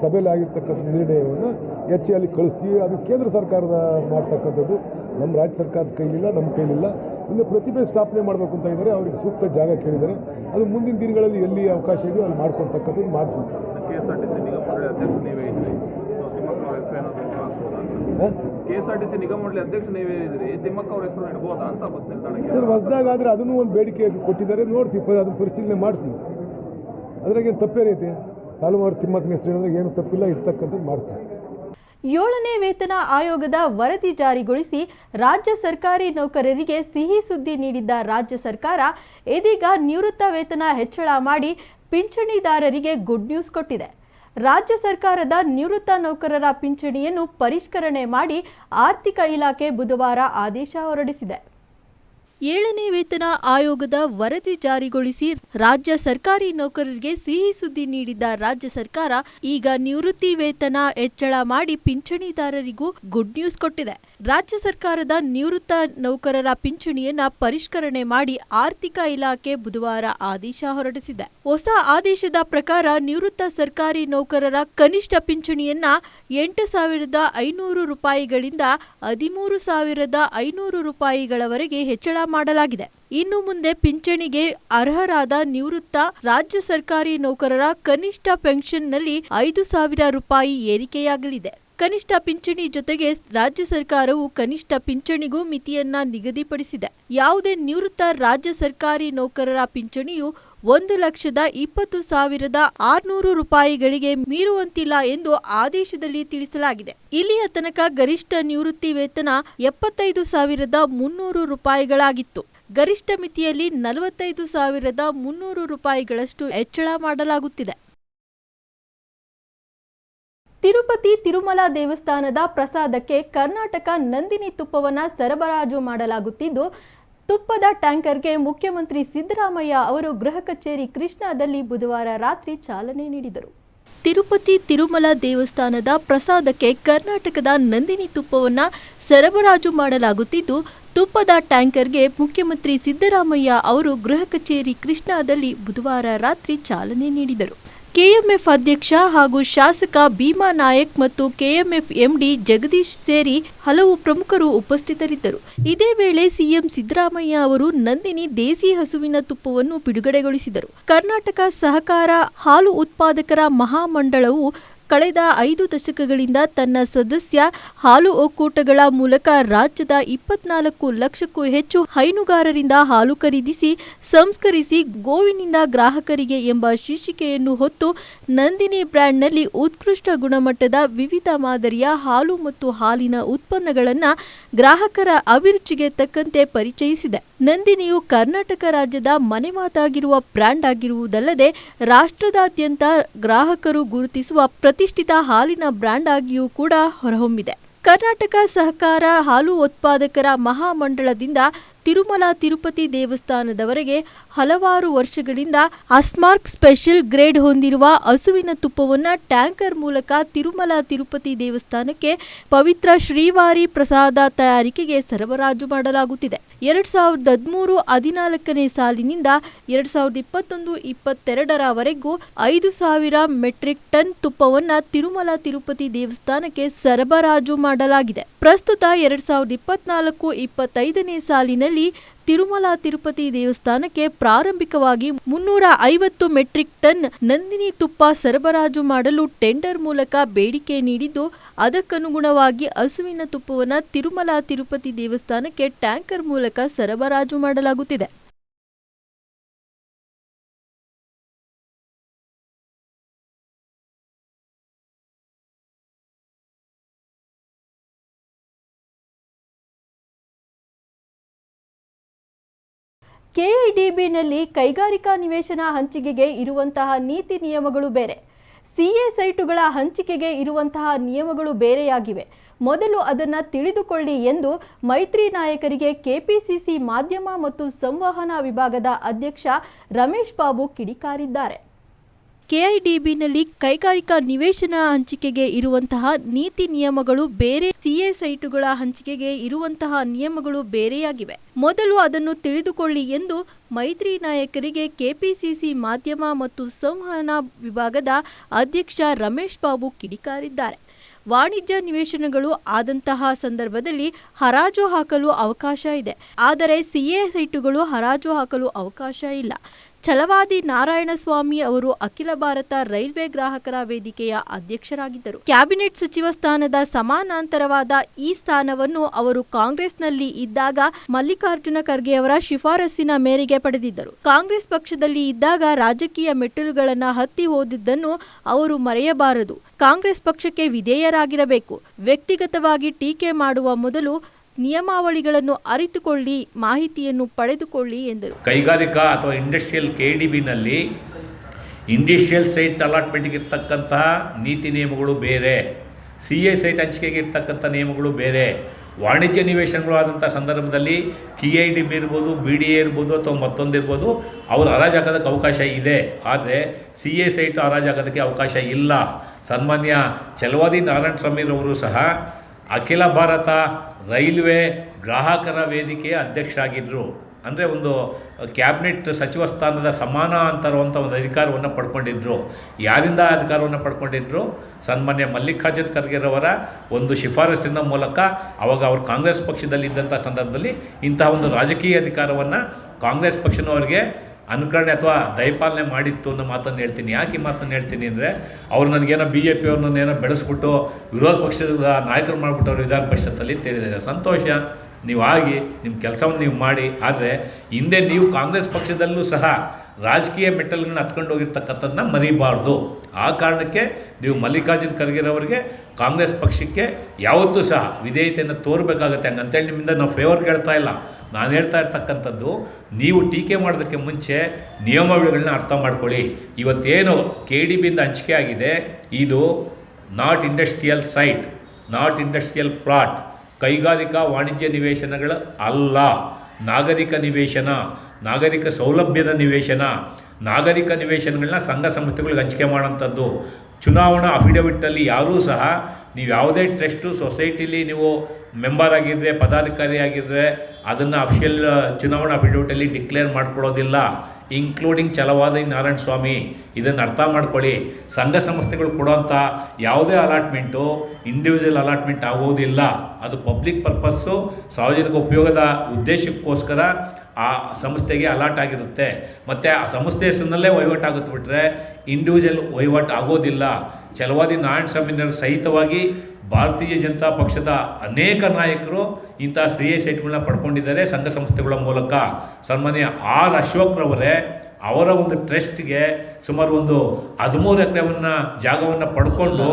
ಸಭೆಯಲ್ಲಿ ಆಗಿರ್ತಕ್ಕಂಥ ನಿರ್ಣಯವನ್ನು ಎಚ್ ಎಲ್ಲಿ ಕಳಿಸ್ತೀವಿ. ಅದು ಕೇಂದ್ರ ಸರ್ಕಾರದ ಮಾಡ್ತಕ್ಕಂಥದ್ದು. ನಮ್ಮ ರಾಜ್ಯ ಸರ್ಕಾರದ ಕೈಲಿಲ್ಲ ನಮ್ಮ ಕೈಲಿಲ್ಲ. ಇನ್ನು ಪ್ರತಿಭೆ ಸ್ಥಾಪನೆ ಮಾಡಬೇಕು ಅಂತ ಇದ್ದಾರೆ. ಅವ್ರಿಗೆ ಸೂಕ್ತ ಜಾಗ ಕೇಳಿದ್ದಾರೆ. ಅದು ಮುಂದಿನ ದಿನಗಳಲ್ಲಿ ಎಲ್ಲಿ ಅವಕಾಶ ಇದೆಯೋ ಅಲ್ಲಿ ಮಾಡ್ಕೊಡ್ತಕ್ಕಂಥದ್ದು ಮಾಡ್ಬೋದು. K S R T C ನಿಗಮ ಮಂಡಳಿ ಅಧ್ಯಕ್ಷ ನೀವೇ ಇದ್ರಿ. ತಿಮ್ಮಕ್ಕ ಅವ್ರ ಹೆಸರು ಅಂತ ಇಡ್ಬೋದಾ ಬಸ್ ನಿಲ್ದಾಣಕ್ಕೆ. ಸರ್ ಹೊಸದಾಗಾದ್ರೆ ಅದನ್ನು ಒಂದು ಬೇಡಿಕೆ ಕೊಟ್ಟಿದ್ದಾರೆ. ನೋಡ್ತೀವಿ ಅದನ್ನು ಪರಿಶೀಲನೆ ಮಾಡ್ತೀವಿ. ಅದ್ರಾಗೇನು ತಪ್ಪೇನೈತೆ? ತಿಮ್ಮಕ್ಕನ ಹೆಸರು ಏನು ತಪ್ಪಿಲ್ಲ ಇರ್ತಕ್ಕಂಥದ್ದು ಮಾಡ್ತಾರೆ. ಏಳನೇ ವೇತನ ಆಯೋಗದ ವರದಿ ಜಾರಿಗೊಳಿಸಿ ರಾಜ್ಯ ಸರ್ಕಾರಿ ನೌಕರರಿಗೆ ಸಿಹಿ ಸುದ್ದಿ ನೀಡಿದ್ದ ರಾಜ್ಯ ಸರ್ಕಾರ ಇದೀಗ ನಿವೃತ್ತ ವೇತನ ಹೆಚ್ಚಳ ಮಾಡಿ ಪಿಂಚಣಿದಾರರಿಗೆ ಗುಡ್ ನ್ಯೂಸ್ ಕೊಟ್ಟಿದೆ. ರಾಜ್ಯ ಸರ್ಕಾರದ ನಿವೃತ್ತ ನೌಕರರ ಪಿಂಚಣಿಯನ್ನು ಪರಿಷ್ಕರಣೆ ಮಾಡಿ ಆರ್ಥಿಕ ಇಲಾಖೆ ಬುಧವಾರ ಆದೇಶ ಹೊರಡಿಸಿದೆ. ಏಳನೇ ವೇತನ ಆಯೋಗದ ವರದಿ ಜಾರಿಗೊಳಿಸಿ ರಾಜ್ಯ ಸರ್ಕಾರಿ ನೌಕರರಿಗೆ ಸಿಹಿ ಸುದ್ದಿ ನೀಡಿದ್ದ ರಾಜ್ಯ ಸರ್ಕಾರ ಈಗ ನಿವೃತ್ತಿ ವೇತನ ಹೆಚ್ಚಳ ಮಾಡಿ ಪಿಂಚಣಿದಾರರಿಗೂ ಗುಡ್ ನ್ಯೂಸ್ ಕೊಟ್ಟಿದೆ. ರಾಜ್ಯ ಸರ್ಕಾರದ ನಿವೃತ್ತ ನೌಕರರ ಪಿಂಚಣಿಯನ್ನ ಪರಿಷ್ಕರಣೆ ಮಾಡಿ ಆರ್ಥಿಕ ಇಲಾಖೆ ಬುಧವಾರ ಆದೇಶ ಹೊರಡಿಸಿದೆ. ಹೊಸ ಆದೇಶದ ಪ್ರಕಾರ ನಿವೃತ್ತ ಸರ್ಕಾರಿ ನೌಕರರ ಕನಿಷ್ಠ ಪಿಂಚಣಿಯನ್ನ ಎಂಟು ಸಾವಿರದ ಐನೂರು ರೂಪಾಯಿಗಳಿಂದ ಹದಿಮೂರು ಸಾವಿರದ ಐನೂರು ರೂಪಾಯಿಗಳವರೆಗೆ ಹೆಚ್ಚಳ ಮಾಡಲಾಗಿದೆ. ಇನ್ನು ಮುಂದೆ ಪಿಂಚಣಿಗೆ ಅರ್ಹರಾದ ನಿವೃತ್ತ ರಾಜ್ಯ ಸರ್ಕಾರಿ ನೌಕರರ ಕನಿಷ್ಠ ಪೆನ್ಷನ್ನಲ್ಲಿ ಐದು ಸಾವಿರ ರೂಪಾಯಿ ಏರಿಕೆಯಾಗಲಿದೆ. ಕನಿಷ್ಠ ಪಿಂಚಣಿ ಜೊತೆಗೆ ರಾಜ್ಯ ಸರ್ಕಾರವು ಕನಿಷ್ಠ ಪಿಂಚಣಿಗೂ ಮಿತಿಯನ್ನ ನಿಗದಿಪಡಿಸಿದೆ. ಯಾವುದೇ ನಿವೃತ್ತ ರಾಜ್ಯ ಸರ್ಕಾರಿ ನೌಕರರ ಪಿಂಚಣಿಯು ಒಂದು ಲಕ್ಷದ ಇಪ್ಪತ್ತು ಸಾವಿರದ ಆರ್ನೂರು ರೂಪಾಯಿಗಳಿಗೆ ಮೀರುವಂತಿಲ್ಲ ಎಂದು ಆದೇಶದಲ್ಲಿ ತಿಳಿಸಲಾಗಿದೆ. ಇಲ್ಲಿಯ ತನಕ ಗರಿಷ್ಠ ನಿವೃತ್ತಿ ವೇತನ ಎಪ್ಪತ್ತೈದು ಸಾವಿರದ ಮುನ್ನೂರು ರೂಪಾಯಿಗಳಾಗಿತ್ತು. ಗರಿಷ್ಠ ಮಿತಿಯಲ್ಲಿ ನಲವತ್ತೈದು ಸಾವಿರದ ಮುನ್ನೂರು ರೂಪಾಯಿಗಳಷ್ಟು ಹೆಚ್ಚಳ ಮಾಡಲಾಗುತ್ತಿದೆ. ತಿರುಪತಿ ತಿರುಮಲ ದೇವಸ್ಥಾನದ ಪ್ರಸಾದಕ್ಕೆ ಕರ್ನಾಟಕ ನಂದಿನಿ ತುಪ್ಪವನ್ನು ಸರಬರಾಜು ಮಾಡಲಾಗುತ್ತಿದ್ದು, ತುಪ್ಪದ ಟ್ಯಾಂಕರ್ಗೆ ಮುಖ್ಯಮಂತ್ರಿ ಸಿದ್ದರಾಮಯ್ಯ ಅವರು ಗೃಹ ಕಚೇರಿ ಕೃಷ್ಣಾದಲ್ಲಿ ಬುಧವಾರ ರಾತ್ರಿ ಚಾಲನೆ ನೀಡಿದರು. ತಿರುಪತಿ ತಿರುಮಲ ದೇವಸ್ಥಾನದ ಪ್ರಸಾದಕ್ಕೆ ಕರ್ನಾಟಕದ ನಂದಿನಿ ತುಪ್ಪವನ್ನು ಸರಬರಾಜು ಮಾಡಲಾಗುತ್ತಿದ್ದು, ತುಪ್ಪದ ಟ್ಯಾಂಕರ್ಗೆ ಮುಖ್ಯಮಂತ್ರಿ ಸಿದ್ದರಾಮಯ್ಯ ಅವರು ಗೃಹ ಕಚೇರಿ ಕೃಷ್ಣಾದಲ್ಲಿ ಬುಧವಾರ ರಾತ್ರಿ ಚಾಲನೆ ನೀಡಿದರು. ಕೆಎಂಎಫ್ ಅಧ್ಯಕ್ಷ ಹಾಗೂ ಶಾಸಕ ಭೀಮಾ ನಾಯಕ್ ಮತ್ತು ಕೆಎಂಎಫ್ ಎಂಡಿ ಜಗದೀಶ್ ಸೇರಿ ಹಲವು ಪ್ರಮುಖರು ಉಪಸ್ಥಿತರಿದ್ದರು. ಇದೇ ವೇಳೆ ಸಿಎಂ ಸಿದ್ದರಾಮಯ್ಯ ಅವರು ನಂದಿನಿ ದೇಸಿ ಹಸುವಿನ ತುಪ್ಪವನ್ನು ಬಿಡುಗಡೆಗೊಳಿಸಿದರು. ಕರ್ನಾಟಕ ಸಹಕಾರ ಹಾಲು ಉತ್ಪಾದಕರ ಮಹಾಮಂಡಳವು ಕಳೆದ ಐದು ದಶಕಗಳಿಂದ ತನ್ನ ಸದಸ್ಯ ಹಾಲು ಒಕ್ಕೂಟಗಳ ಮೂಲಕ ರಾಜ್ಯದ ಇಪ್ಪತ್ನಾಲ್ಕು ಲಕ್ಷಕ್ಕೂ ಹೆಚ್ಚು ಹೈನುಗಾರರಿಂದ ಹಾಲು ಖರೀದಿಸಿ, ಸಂಸ್ಕರಿಸಿ ಗೋವಿನಿಂದ ಗ್ರಾಹಕರಿಗೆ ಎಂಬ ಶೀರ್ಷಿಕೆಯನ್ನು ಹೊತ್ತು ನಂದಿನಿ ಬ್ರ್ಯಾಂಡ್ನಲ್ಲಿ ಉತ್ಕೃಷ್ಟ ಗುಣಮಟ್ಟದ ವಿವಿಧ ಮಾದರಿಯ ಹಾಲು ಮತ್ತು ಹಾಲಿನ ಉತ್ಪನ್ನಗಳನ್ನು ಗ್ರಾಹಕರ ಅಭಿರುಚಿಗೆ ತಕ್ಕಂತೆ ಪರಿಚಯಿಸಿದೆ. ನಂದಿನಿಯು ಕರ್ನಾಟಕ ರಾಜ್ಯದ ಮನೆ ಮಾತಾಗಿರುವ ಬ್ರ್ಯಾಂಡ್ ಆಗಿರುವುದಲ್ಲದೆ ರಾಷ್ಟ್ರದಾದ್ಯಂತ ಗ್ರಾಹಕರು ಗುರುತಿಸುವ ಪ್ರತಿಷ್ಠಿತ ಹಾಲಿನ ಬ್ರ್ಯಾಂಡ್ ಆಗಿಯೂ ಕೂಡ ಹೊರಹೊಮ್ಮಿದೆ. ಕರ್ನಾಟಕ ಸಹಕಾರ ಹಾಲು ಉತ್ಪಾದಕರ ಮಹಾಮಂಡಳದಿಂದ ತಿರುಮಲ ತಿರುಪತಿ ದೇವಸ್ಥಾನದವರೆಗೆ ಹಲವಾರು ವರ್ಷಗಳಿಂದ ಅಸ್ಮಾರ್ಕ್ ಸ್ಪೆಷಲ್ ಗ್ರೇಡ್ ಹೊಂದಿರುವ ಹಸುವಿನ ತುಪ್ಪವನ್ನು ಟ್ಯಾಂಕರ್ ಮೂಲಕ ತಿರುಮಲ ತಿರುಪತಿ ದೇವಸ್ಥಾನಕ್ಕೆ ಪವಿತ್ರ ಶ್ರೀವಾರಿ ಪ್ರಸಾದ ತಯಾರಿಕೆಗೆ ಸರಬರಾಜು ಮಾಡಲಾಗುತ್ತಿದೆ. ಎರಡ್ ಸಾವಿರದ ಹದಿಮೂರು ಹದಿನಾಲ್ಕನೇ ಸಾಲಿನಿಂದ ಎರಡ್ ಸಾವಿರದ ಇಪ್ಪತ್ತೊಂದು ಇಪ್ಪತ್ತೆರಡರವರೆಗೂ ಐದು ಸಾವಿರ ಮೆಟ್ರಿಕ್ ಟನ್ ತುಪ್ಪವನ್ನು ತಿರುಮಲ ತಿರುಪತಿ ದೇವಸ್ಥಾನಕ್ಕೆ ಸರಬರಾಜು ಮಾಡಲಾಗಿದೆ. ಪ್ರಸ್ತುತ ಎರಡ್ ಸಾವಿರದ ಇಪ್ಪತ್ನಾಲ್ಕು ಇಪ್ಪತ್ತೈದನೇ ಸಾಲಿನಲ್ಲಿ ತಿರುಮಲ ತಿರುಪತಿ ದೇವಸ್ಥಾನಕ್ಕೆ ಪ್ರಾರಂಭಿಕವಾಗಿ ಮುನ್ನೂರ ಐವತ್ತು ಮೆಟ್ರಿಕ್ ಟನ್ ನಂದಿನಿ ತುಪ್ಪ ಸರಬರಾಜು ಮಾಡಲು ಟೆಂಡರ್ ಮೂಲಕ ಬೇಡಿಕೆ ನೀಡಿದ್ದು, ಅದಕ್ಕನುಗುಣವಾಗಿ ಹಸುವಿನ ತುಪ್ಪವನ್ನು ತಿರುಮಲ ತಿರುಪತಿ ದೇವಸ್ಥಾನಕ್ಕೆ ಟ್ಯಾಂಕರ್ ಮೂಲಕ ಸರಬರಾಜು ಮಾಡಲಾಗುತ್ತಿದೆ. ಕೆಐಡಿಬಿನಲ್ಲಿ ಕೈಗಾರಿಕಾ ನಿವೇಶನ ಹಂಚಿಕೆಗೆ ಇರುವಂತಹ ನೀತಿ ನಿಯಮಗಳು ಬೇರೆ. ಸಿಎ ಸೈಟುಗಳ ಹಂಚಿಕೆಗೆ ಇರುವಂತಹ ನಿಯಮಗಳು ಬೇರೆಯಾಗಿವೆ. ಮೊದಲು ಅದನ್ನು ತಿಳಿದುಕೊಳ್ಳಿ ಎಂದು ಮೈತ್ರಿ ನಾಯಕರಿಗೆ ಕೆಪಿಸಿಸಿ ಮಾಧ್ಯಮ ಮತ್ತು ಸಂವಹನ ವಿಭಾಗದ ಅಧ್ಯಕ್ಷ ರಮೇಶ್ ಬಾಬು ಕಿಡಿಕಾರಿದ್ದಾರೆ. ಕೆಐಡಿಬಿನಲ್ಲಿ ಕೈಗಾರಿಕಾ ನಿವೇಶನ ಹಂಚಿಕೆಗೆ ಇರುವಂತಹ ನೀತಿ ನಿಯಮಗಳು ಬೇರೆ, ಸಿಎ ಸೈಟುಗಳ ಹಂಚಿಕೆಗೆ ಇರುವಂತಹ ನಿಯಮಗಳು ಬೇರೆಯಾಗಿವೆ. ಮೊದಲು ಅದನ್ನು ತಿಳಿದುಕೊಳ್ಳಿ ಎಂದು ಮೈತ್ರಿ ನಾಯಕರಿಗೆ ಕೆಪಿಸಿಸಿ ಮಾಧ್ಯಮ ಮತ್ತು ಸಂವಹನ ವಿಭಾಗದ ಅಧ್ಯಕ್ಷ ರಮೇಶ್ ಬಾಬು ಕಿಡಿಕಾರಿದ್ದಾರೆ. ವಾಣಿಜ್ಯ ನಿವೇಶನಗಳು ಆದಂತಹ ಸಂದರ್ಭದಲ್ಲಿ ಹರಾಜು ಹಾಕಲು ಅವಕಾಶ ಇದೆ. ಆದರೆ ಸಿಎ ಸೈಟುಗಳು ಹರಾಜು ಹಾಕಲು ಅವಕಾಶ ಇಲ್ಲ. ಛಲವಾದಿ ನಾರಾಯಣಸ್ವಾಮಿ ಅವರು ಅಖಿಲ ಭಾರತ ರೈಲ್ವೆ ಗ್ರಾಹಕರ ವೇದಿಕೆಯ ಅಧ್ಯಕ್ಷರಾಗಿದ್ದರು. ಕ್ಯಾಬಿನೆಟ್ ಸಚಿವ ಸ್ಥಾನದ ಸಮಾನಾಂತರವಾದ ಈ ಸ್ಥಾನವನ್ನು ಅವರು ಕಾಂಗ್ರೆಸ್ನಲ್ಲಿ ಇದ್ದಾಗ ಮಲ್ಲಿಕಾರ್ಜುನ ಖರ್ಗೆ ಅವರ ಶಿಫಾರಸ್ಸಿನ ಮೇರೆಗೆ ಪಡೆದಿದ್ದರು. ಕಾಂಗ್ರೆಸ್ ಪಕ್ಷದಲ್ಲಿ ಇದ್ದಾಗ ರಾಜಕೀಯ ಮೆಟ್ಟಿಲುಗಳನ್ನು ಹತ್ತಿ ಹೋದಿದ್ದನ್ನು ಅವರು ಮರೆಯಬಾರದು. ಕಾಂಗ್ರೆಸ್ ಪಕ್ಷಕ್ಕೆ ವಿಧೇಯರಾಗಿರಬೇಕು. ವ್ಯಕ್ತಿಗತವಾಗಿ ಟೀಕೆ ಮಾಡುವ ಮೊದಲು ನಿಯಮಾವಳಿಗಳನ್ನು ಅರಿತುಕೊಳ್ಳಿ, ಮಾಹಿತಿಯನ್ನು ಪಡೆದುಕೊಳ್ಳಿ ಎಂದರು. ಕೈಗಾರಿಕಾ ಅಥವಾ ಇಂಡಸ್ಟ್ರಿಯಲ್ ಕೆ ಡಿ ಬಿನಲ್ಲಿ ಇಂಡಸ್ಟ್ರಿಯಲ್ ಸೈಟ್ ಅಲಾಟ್ಮೆಂಟ್ಗೆ ಇರ್ತಕ್ಕಂತಹ ನೀತಿ ನಿಯಮಗಳು ಬೇರೆ ಸಿ ಎ ಸೈಟ್ ಹಂಚಿಕೆಗೆ ಇರ್ತಕ್ಕಂಥ ನಿಯಮಗಳು ಬೇರೆ, ವಾಣಿಜ್ಯ ನಿವೇಶನಗಳು ಆದಂಥ ಸಂದರ್ಭದಲ್ಲಿ ಕೆ ಐ ಡಿ ಬಿ ಇರ್ಬೋದು ಬಿ ಡಿ ಎ ಇರ್ಬೋದು ಅಥವಾ ಮತ್ತೊಂದು ಇರ್ಬೋದು, ಅವರು ಹರಾಜಾಗೋದಕ್ಕೆ ಅವಕಾಶ ಇದೆ. ಆದರೆ ಸಿ ಎ ಸೈಟ್ ಹರಾಜಾಗೋದಕ್ಕೆ ಅವಕಾಶ ಇಲ್ಲ. ಸನ್ಮಾನ್ಯ ಚಲವಾದಿ ನಾರಾಯಣ ಸ್ವಾಮಿರವರು ಸಹ ಅಖಿಲ ಭಾರತ ರೈಲ್ವೆ ಗ್ರಾಹಕರ ವೇದಿಕೆಯ ಅಧ್ಯಕ್ಷರಾಗಿದ್ದರು ಅಂದರೆ ಒಂದು ಕ್ಯಾಬಿನೆಟ್ ಸಚಿವ ಸ್ಥಾನದ ಸಮಾನ ಅಂತರುವಂಥ ಒಂದು ಅಧಿಕಾರವನ್ನು ಪಡ್ಕೊಂಡಿದ್ದರು ಯಾರಿಂದ ಅಧಿಕಾರವನ್ನು ಪಡ್ಕೊಂಡಿದ್ದರು ಸನ್ಮಾನ್ಯ ಮಲ್ಲಿಕಾರ್ಜುನ್ ಖರ್ಗೆರವರ ಒಂದು ಶಿಫಾರಸ್ಸಿನ ಮೂಲಕ ಅವಾಗ ಅವರು ಕಾಂಗ್ರೆಸ್ ಪಕ್ಷದಲ್ಲಿ ಇದ್ದಂಥ ಸಂದರ್ಭದಲ್ಲಿ ಇಂತಹ ಒಂದು ರಾಜಕೀಯ ಅಧಿಕಾರವನ್ನು ಕಾಂಗ್ರೆಸ್ ಪಕ್ಷನವರಿಗೆ ಅನುಕರಣೆ ಅಥವಾ ದಯಪಾಲನೆ ಮಾಡಿತ್ತು ಅನ್ನೋ ಮಾತನ್ನು ಹೇಳ್ತೀನಿ. ಯಾಕೆ ಈ ಮಾತನ್ನು ಹೇಳ್ತೀನಿ ಅಂದರೆ, ಅವ್ರು ನನಗೇನೋ ಬಿ ಜೆ ಪಿಯವ್ರನ್ನೇನೋ ಬೆಳೆಸ್ಬಿಟ್ಟು ವಿರೋಧ ಪಕ್ಷದ ನಾಯಕರು ಮಾಡಿಬಿಟ್ಟು ಅವರು ವಿಧಾನ ಪರಿಷತ್ತಲ್ಲಿ ಅಂತ ಹೇಳಿದ್ದಾರೆ. ಸಂತೋಷ. ನೀವು ಆಗಿ ನಿಮ್ಮ ಕೆಲಸವನ್ನು ನೀವು ಮಾಡಿ. ಆದರೆ ಹಿಂದೆ ನೀವು ಕಾಂಗ್ರೆಸ್ ಪಕ್ಷದಲ್ಲೂ ಸಹ ರಾಜಕೀಯ ಮೆಟ್ಟಲ್ಗಳನ್ನ ಹತ್ಕೊಂಡು ಹೋಗಿರ್ತಕ್ಕಂಥದ್ದನ್ನ ಮರಿಬಾರ್ದು. ಆ ಕಾರಣಕ್ಕೆ ನೀವು ಮಲ್ಲಿಕಾರ್ಜುನ್ ಖರ್ಗೆರವರಿಗೆ ಕಾಂಗ್ರೆಸ್ ಪಕ್ಷಕ್ಕೆ ಯಾವತ್ತೂ ಸಹ ವಿಧೇಯತೆಯನ್ನು ತೋರಬೇಕಾಗತ್ತೆ. ಹಂಗಂತೇಳಿ ನಿಮ್ಮಿಂದ ನಾವು ಫೇವರ್ ಕೇಳ್ತಾ ಇಲ್ಲ. ನಾನು ಹೇಳ್ತಾ ಇರ್ತಕ್ಕಂಥದ್ದು, ನೀವು ಟೀಕೆ ಮಾಡೋದಕ್ಕೆ ಮುಂಚೆ ನಿಯಮಾವಳಿಗಳನ್ನ ಅರ್ಥ ಮಾಡ್ಕೊಳ್ಳಿ. ಇವತ್ತೇನು ಕೆ ಡಿ ಬಿಯಿಂದ ಹಂಚಿಕೆ ಆಗಿದೆ. ಇದು not industrial site, not industrial plot. ಕೈಗಾರಿಕಾ ವಾಣಿಜ್ಯ ನಿವೇಶನಗಳು ಅಲ್ಲ. ನಾಗರಿಕ ನಿವೇಶನ, ನಾಗರಿಕ ಸೌಲಭ್ಯದ ನಿವೇಶನ, ನಾಗರಿಕ ನಿವೇಶನಗಳನ್ನ ಸಂಘ ಸಂಸ್ಥೆಗಳಿಗೆ ಹಂಚಿಕೆ ಮಾಡೋಂಥದ್ದು ಚುನಾವಣಾ ಅಫಿಡವಿಟ್ಟಲ್ಲಿ ಯಾರೂ ಸಹ ನೀವು ಯಾವುದೇ ಟ್ರಸ್ಟು, ಸೊಸೈಟಿಲಿ ನೀವು ಮೆಂಬರ್ ಆಗಿದ್ದರೆ ಪದಾಧಿಕಾರಿ ಆಗಿದ್ದರೆ ಅದನ್ನು ಅಫಿಷಿಯಲ್ ಚುನಾವಣಾ ಅಫಿಡವಿಟಲ್ಲಿ ಡಿಕ್ಲೇರ್ ಮಾಡ್ಕೊಳ್ಳೋದಿಲ್ಲ. ಇನ್ಕ್ಲೂಡಿಂಗ್ ಚಲವಾದಿ ನಾರಾಯಣ ಸ್ವಾಮಿ ಇದನ್ನು ಅರ್ಥ ಮಾಡ್ಕೊಳ್ಳಿ. ಸಂಘ ಸಂಸ್ಥೆಗಳು ಕೊಡುವಂಥ ಯಾವುದೇ ಅಲಾಟ್ಮೆಂಟು ಇಂಡಿವಿಜುವಲ್ ಅಲಾಟ್ಮೆಂಟ್ ಆಗೋದಿಲ್ಲ. ಅದು ಪಬ್ಲಿಕ್ ಪರ್ಪಸ್ಸು ಸಾರ್ವಜನಿಕ ಉಪಯೋಗದ ಉದ್ದೇಶಕ್ಕೋಸ್ಕರ ಆ ಸಂಸ್ಥೆಗೆ ಅಲಾಟ್ ಆಗಿರುತ್ತೆ. ಮತ್ತು ಆ ಸಂಸ್ಥೆ ಹೆಸರಿನಲ್ಲೇ ವಹಿವಾಟಾಗುತ್ತೆ ಬಿಟ್ಟರೆ ಇಂಡಿವಿಜುವಲ್ ವಹಿವಾಟು ಆಗೋದಿಲ್ಲ. ಚಲವಾದಿ ನಾರಾಯಣ ಸ್ವಾಮಿನವರು ಸಹಿತವಾಗಿ ಭಾರತೀಯ ಜನತಾ ಪಕ್ಷದ ಅನೇಕ ನಾಯಕರು ಇಂಥ ಸ್ತ್ರೀಯ ಸೈಟ್ಗಳನ್ನ ಪಡ್ಕೊಂಡಿದ್ದಾರೆ ಸಂಘ ಸಂಸ್ಥೆಗಳ ಮೂಲಕ. ಸನ್ಮಾನ್ಯ ಆರ್ ಅಶೋಕ್ರವರೇ ಅವರ ಒಂದು ಟ್ರಸ್ಟ್ಗೆ ಸುಮಾರು ಒಂದು ಹದಿಮೂರು ಎಕರೆವನ್ನ ಜಾಗವನ್ನು ಪಡ್ಕೊಂಡು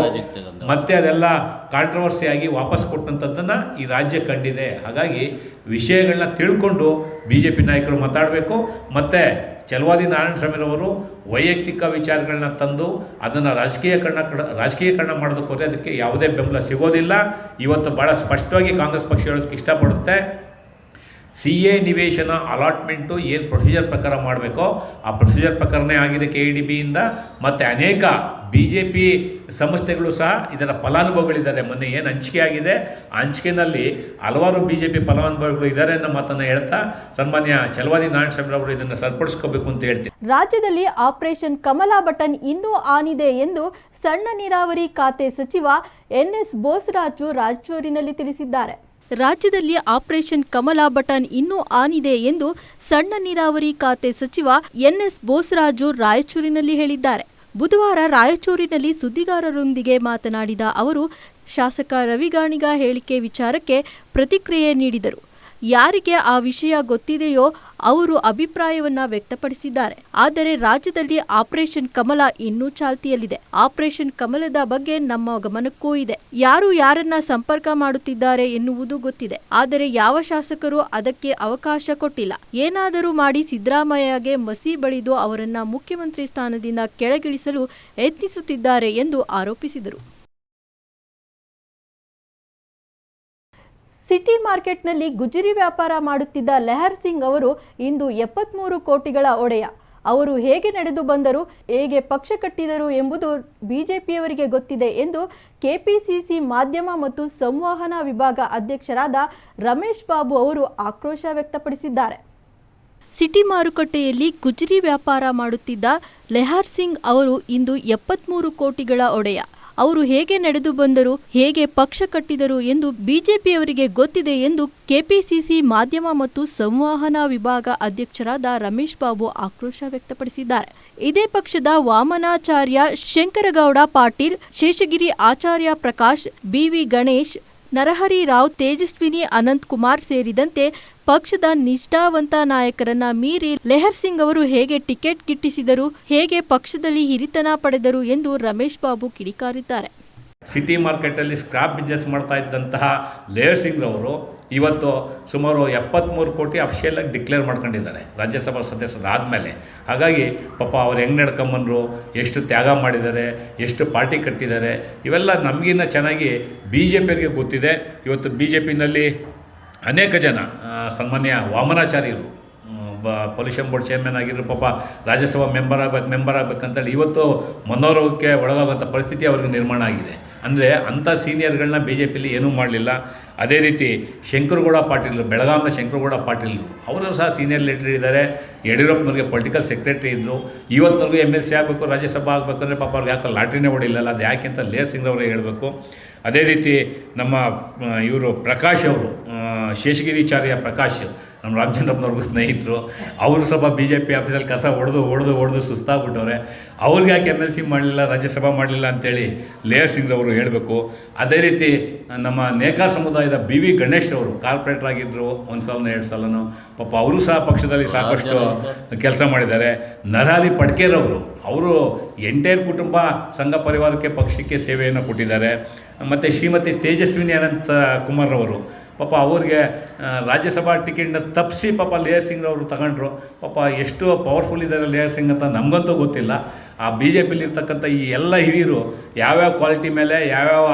ಮತ್ತೆ ಅದೆಲ್ಲ ಕಾಂಟ್ರವರ್ಸಿ ಆಗಿ ವಾಪಸ್ ಕೊಟ್ಟಂಥದ್ದನ್ನು ಈ ರಾಜ್ಯ ಕಂಡಿದೆ. ಹಾಗಾಗಿ ವಿಷಯಗಳನ್ನ ತಿಳ್ಕೊಂಡು ಬಿ ಜೆ ಪಿ ನಾಯಕರು ಮಾತಾಡಬೇಕು. ಮತ್ತು ಚಲವಾದಿ ನಾರಾಯಣ ಸ್ವಾಮಿರವರು ವೈಯಕ್ತಿಕ ವಿಚಾರಗಳನ್ನ ತಂದು ಅದನ್ನು ರಾಜಕೀಯಕರಣ ರಾಜಕೀಯಕರಣ ಮಾಡೋದಕ್ಕೆ ಅದಕ್ಕೆ ಯಾವುದೇ ಬೆಂಬಲ ಸಿಗೋದಿಲ್ಲ. ಇವತ್ತು ಭಾಳ ಸ್ಪಷ್ಟವಾಗಿ ಕಾಂಗ್ರೆಸ್ ಪಕ್ಷ ಹೇಳೋದಕ್ಕೆ ಇಷ್ಟಪಡುತ್ತೆ. ಸಿ ಎ ನಿವೇಶನ ಅಲಾಟ್ಮೆಂಟು ಏನು ಪ್ರೊಸೀಜರ್ ಪ್ರಕಾರ ಮಾಡಬೇಕೋ ಆ ಪ್ರೊಸೀಜರ್ ಪ್ರಕಾರನೇ ಆಗಿದೆ ಕೆ ಇ ಡಿ ಬಿಯಿಂದ ಮತ್ತು ಅನೇಕ ಬಿ ಜೆ ಪಿ ಸಂಸ್ಥೆಗಳು ಸಹ ಇದರ ಫಲಾನುಭವಿಗಳಿದ್ದಾರೆ. ಮೊನ್ನೆ ಏನು ಹಂಚಿಕೆ ಆಗಿದೆ? ಆ ಹಂಚಿಕೆನಲ್ಲಿ ಹಲವಾರು ಬಿ ಜೆ ಪಿ ಫಲಾನುಭವಿಗಳು ಇದ್ದಾರೆ ಅನ್ನೋ ಮಾತನ್ನು ಹೇಳ್ತಾ ಸನ್ಮಾನ್ಯ ಚಲವಾದಿ ನಾರಾಯಣ ಅವರು ಇದನ್ನು ಸರಿಪಡಿಸ್ಕೋಬೇಕು ಅಂತ ಹೇಳ್ತೀನಿ. ರಾಜ್ಯದಲ್ಲಿ ಆಪರೇಷನ್ ಕಮಲಾ ಬಟನ್ ಇನ್ನೂ ಆನಿದೆ ಎಂದು ಸಣ್ಣ ನೀರಾವರಿ ಖಾತೆ ಸಚಿವ ಎನ್ ಎಸ್ ಬೋಸರಾಜು ರಾಯಚೂರಿನಲ್ಲಿ ತಿಳಿಸಿದ್ದಾರೆ. ರಾಜ್ಯದಲ್ಲಿ ಆಪರೇಷನ್ ಕಮಲ ಬಟನ್ ಇನ್ನೂ ಆನಿದೆ ಎಂದು ಸಣ್ಣ ನೀರಾವರಿ ಖಾತೆ ಸಚಿವ ಎನ್ಎಸ್ ಬೋಸರಾಜು ರಾಯಚೂರಿನಲ್ಲಿ ಹೇಳಿದ್ದಾರೆ. ಬುಧವಾರ ರಾಯಚೂರಿನಲ್ಲಿ ಸುದ್ದಿಗಾರರೊಂದಿಗೆ ಮಾತನಾಡಿದ ಅವರು, ಶಾಸಕ ರವಿಗಾಣಿಗ ಹೇಳಿಕೆ ವಿಚಾರಕ್ಕೆ ಪ್ರತಿಕ್ರಿಯೆ ನೀಡಿದರು. ಯಾರಿಗೆ ಆ ವಿಷಯ ಗೊತ್ತಿದೆಯೋ ಅವರು ಅಭಿಪ್ರಾಯವನ್ನ ವ್ಯಕ್ತಪಡಿಸಿದ್ದಾರೆ. ಆದರೆ ರಾಜ್ಯದಲ್ಲಿ ಆಪರೇಷನ್ ಕಮಲ ಇನ್ನೂ ಚಾಲ್ತಿಯಲ್ಲಿದೆ. ಆಪರೇಷನ್ ಕಮಲದ ಬಗ್ಗೆ ನಮ್ಮ ಗಮನಕ್ಕೂ ಇದೆ. ಯಾರು ಯಾರನ್ನ ಸಂಪರ್ಕ ಮಾಡುತ್ತಿದ್ದಾರೆ ಎನ್ನುವುದು ಗೊತ್ತಿದೆ. ಆದರೆ ಯಾವ ಶಾಸಕರು ಅದಕ್ಕೆ ಅವಕಾಶ ಕೊಟ್ಟಿಲ್ಲ. ಏನಾದರೂ ಮಾಡಿ ಸಿದ್ದರಾಮಯ್ಯಗೆ ಮಸಿ ಬಳಿದು ಅವರನ್ನ ಮುಖ್ಯಮಂತ್ರಿ ಸ್ಥಾನದಿಂದ ಕೆಳಗಿಳಿಸಲು ಯತ್ನಿಸುತ್ತಿದ್ದಾರೆ ಎಂದು ಆರೋಪಿಸಿದರು. ಸಿಟಿ ಮಾರ್ಕೆಟ್ನಲ್ಲಿ ಗುಜರಿ ವ್ಯಾಪಾರ ಮಾಡುತ್ತಿದ್ದ ಲೆಹರ್ ಸಿಂಗ್ ಅವರು ಇಂದು ಎಪ್ಪತ್ಮೂರು ಕೋಟಿಗಳ ಒಡೆಯ. ಅವರು ಹೇಗೆ ನಡೆದು ಬಂದರು, ಹೇಗೆ ಪಕ್ಷ ಕಟ್ಟಿದರು ಎಂಬುದು ಬಿಜೆಪಿಯವರಿಗೆ ಗೊತ್ತಿದೆ ಎಂದು ಕೆಪಿಸಿಸಿ ಮಾಧ್ಯಮ ಮತ್ತು ಸಂವಹನ ವಿಭಾಗ ಅಧ್ಯಕ್ಷರಾದ ರಮೇಶ್ ಬಾಬು ಅವರು ಆಕ್ರೋಶ ವ್ಯಕ್ತಪಡಿಸಿದ್ದಾರೆ. ಸಿಟಿ ಮಾರುಕಟ್ಟೆಯಲ್ಲಿ ಗುಜರಿ ವ್ಯಾಪಾರ ಮಾಡುತ್ತಿದ್ದ ಲೆಹಾರ್ ಸಿಂಗ್ ಅವರು ಇಂದು ಎಪ್ಪತ್ಮೂರು ಕೋಟಿಗಳ ಒಡೆಯ. ಅವರು ಹೇಗೆ ನಡೆದು ಬಂದರು, ಹೇಗೆ ಪಕ್ಷ ಕಟ್ಟಿದರು ಎಂದು ಬಿಜೆಪಿಯವರಿಗೆ ಗೊತ್ತಿದೆ ಎಂದು ಕೆಪಿಸಿಸಿ ಮಾಧ್ಯಮ ಮತ್ತು ಸಂವಹನ ವಿಭಾಗ ಅಧ್ಯಕ್ಷರಾದ ರಮೇಶ್ ಬಾಬು ಆಕ್ರೋಶ ವ್ಯಕ್ತಪಡಿಸಿದ್ದಾರೆ. ಇದೇ ಪಕ್ಷದ ವಾಮನಾಚಾರ್ಯ ಶಂಕರಗೌಡ ಪಾಟೀಲ್, ಶೇಷಗಿರಿ ಆಚಾರ್ಯ ಪ್ರಕಾಶ್ ಬಿವಿ ಗಣೇಶ್ ನರಹರಿ ರಾವ್, ತೇಜಸ್ವಿನಿ, ಅನಂತ್ ಕುಮಾರ್ ಸೇರಿದಂತೆ ಪಕ್ಷದ ನಿಷ್ಠಾವಂತ ನಾಯಕರನ್ನ ಮೀರಿ ಲೆಹರ್ ಸಿಂಗ್ ಅವರು ಹೇಗೆ ಟಿಕೆಟ್ ಗಿಟ್ಟಿಸಿದರು, ಹೇಗೆ ಪಕ್ಷದಲ್ಲಿ ಹಿರಿತನ ಪಡೆದರು ಎಂದು ರಮೇಶ್ ಬಾಬು ಕಿಡಿಕಾರಿದ್ದಾರೆ. ಸಿಟಿ ಮಾರ್ಕೆಟಲ್ಲಿ ಸ್ಕ್ರಾಪ್ ಬಿಸ್ನೆಸ್ ಮಾಡ್ತಾ ಇದ್ದಂತಹ ಲೇಹರ್ ಸಿಂಗ್ ಅವರು ಇವತ್ತು ಸುಮಾರು ಎಪ್ಪತ್ತ್ಮೂರು ಕೋಟಿ ಅಫಿಷಿಯಲಾಗಿ ಡಿಕ್ಲೇರ್ ಮಾಡ್ಕೊಂಡಿದ್ದಾರೆ ರಾಜ್ಯಸಭಾ ಸದಸ್ಯರಾದಮೇಲೆ ಹಾಗಾಗಿ ಪಾಪ ಅವ್ರು ಹೆಂಗೆ ನಡ್ಕೊಂಬಂದರು, ಎಷ್ಟು ತ್ಯಾಗ ಮಾಡಿದ್ದಾರೆ, ಎಷ್ಟು ಪಾರ್ಟಿ ಕಟ್ಟಿದ್ದಾರೆ, ಇವೆಲ್ಲ ನಮಗಿನ್ನ ಚೆನ್ನಾಗಿ ಬಿ ಜೆ ಪಿಯವರಿಗೆ ಗೊತ್ತಿದೆ. ಇವತ್ತು ಬಿ ಜೆ ಪಿನಲ್ಲಿ ಅನೇಕ ಜನ ಸನ್ಮಾನ್ಯ ವಾಮನಾಚಾರ್ಯರು ಬ ಪೊಲ್ಯೂಷನ್ ಬೋರ್ಡ್ ಚೇರ್ಮನ್ ಆಗಿದ್ರು ಪಾಪ ರಾಜ್ಯಸಭಾ ಮೆಂಬರ್ ಆಗ್ಬೇಕು ಮೆಂಬರ್ ಆಗಬೇಕಂತೇಳಿ ಇವತ್ತು ಮನೋರೋಗಕ್ಕೆ ಒಳಗಾಗುವಂಥ ಪರಿಸ್ಥಿತಿ ಅವ್ರಿಗೆ ನಿರ್ಮಾಣ ಆಗಿದೆ. ಅಂದರೆ ಅಂಥ ಸೀನಿಯರ್ಗಳನ್ನ ಬಿ ಜೆ ಪಿಲಿ ಏನೂ ಮಾಡಲಿಲ್ಲ. ಅದೇ ರೀತಿ ಶಂಕರಗೌಡ ಪಾಟೀಲ್ ಬೆಳಗಾವಿನ ಶಂಕರಗೌಡ ಪಾಟೀಲ್ ಅವರು ಸಹ ಸೀನಿಯರ್ ಲೀಡರ್ ಇದ್ದಾರೆ. ಯಡಿಯೂರಪ್ಪನವ್ರಿಗೆ ಪೊಲಿಟಿಕಲ್ ಸೆಕ್ರೆಟರಿ ಇದ್ದರು ಇವತ್ತವರೆಗೂ ಎಂ ಎಲ್ ಸಿ ಆಗಬೇಕು, ರಾಜ್ಯಸಭಾ ಅಂದರೆ ಪಾಪ ಅವ್ರಿಗೆ ಯಾಕೆ ಲಾಟ್ರಿನೇ ಹೊಡಿಲಿಲ್ಲ ಅದು ಯಾಕೆ ಅಂತ ಲೇರ್ ಸಿಂಗ್ ಅವರೇ ಹೇಳಬೇಕು. ಅದೇ ರೀತಿ ನಮ್ಮ ಇವರು ಪ್ರಕಾಶ್ ಅವರು ಶೇಷಗಿರಿಚಾರ್ಯ ಪ್ರಕಾಶ್ ನಮ್ಮ ರಾಮಚಂದ್ರಪ್ಪನವ್ರಿಗೂ ಸ್ನೇಹಿತರು ಅವರು ಸ್ವಲ್ಪ ಬಿ ಜೆ ಪಿ ಆಫೀಸಲ್ಲಿ ಕಸ ಹೊಡೆದು ಹೊಡೆದು ಹೊಡೆದು ಸುಸ್ತಾಗ್ಬಿಟ್ಟವ್ರೆ. ಅವ್ರಿಗೆ ಯಾಕೆ ಎಂ ಎಲ್ ಸಿ ಮಾಡಲಿಲ್ಲ ರಾಜ್ಯಸಭಾ ಮಾಡಲಿಲ್ಲ ಅಂತೇಳಿ ಲೇಯರ್ ಸಿಂಗ್ ಅವರು ಹೇಳಬೇಕು. ಅದೇ ರೀತಿ ನಮ್ಮ ನೇಕಾರ ಸಮುದಾಯದ ಬಿ ವಿ ಗಣೇಶ್ ಅವರು ಕಾರ್ಪೊರೇಟರ್ ಆಗಿದ್ದರು ಒಂದು ಸಲನೋ ಎರಡು ಸಲನೋ. ಪಾಪ ಅವರು ಸಹ ಪಕ್ಷದಲ್ಲಿ ಸಾಕಷ್ಟು ಕೆಲಸ ಮಾಡಿದ್ದಾರೆ. ನರಾಲಿ ಪಡ್ಕೇರವರು ಅವರು ಎಂಟೈರ್ ಕುಟುಂಬ ಸಂಘ ಪರಿವಾರಕ್ಕೆ ಪಕ್ಷಕ್ಕೆ ಸೇವೆಯನ್ನು ಕೊಟ್ಟಿದ್ದಾರೆ. ಮತ್ತು ಶ್ರೀಮತಿ ತೇಜಸ್ವಿನಿ ಅನಂತ ಕುಮಾರ್ ಅವರು ಪಾಪ ಅವ್ರಿಗೆ ರಾಜ್ಯಸಭಾ ಟಿಕೆಟ್ನ ತಪ್ಪಿಸಿ ಪಾಪ ಲೇಯರ್ ಸಿಂಗ್ ಅವರು ತಗೊಂಡ್ರು. ಪಾಪ ಎಷ್ಟು ಪವರ್ಫುಲ್ ಇದ್ದಾರೆ ಲೇಯರ್ ಸಿಂಗ್ ಅಂತ ನಮಗಂತೂ ಗೊತ್ತಿಲ್ಲ. ಆ ಬಿ ಜೆ ಪಿಲಿರ್ತಕ್ಕಂಥ ಈ ಎಲ್ಲ ಹಿರಿಯರು ಯಾವ್ಯಾವ ಕ್ವಾಲಿಟಿ ಮೇಲೆ, ಯಾವ್ಯಾವ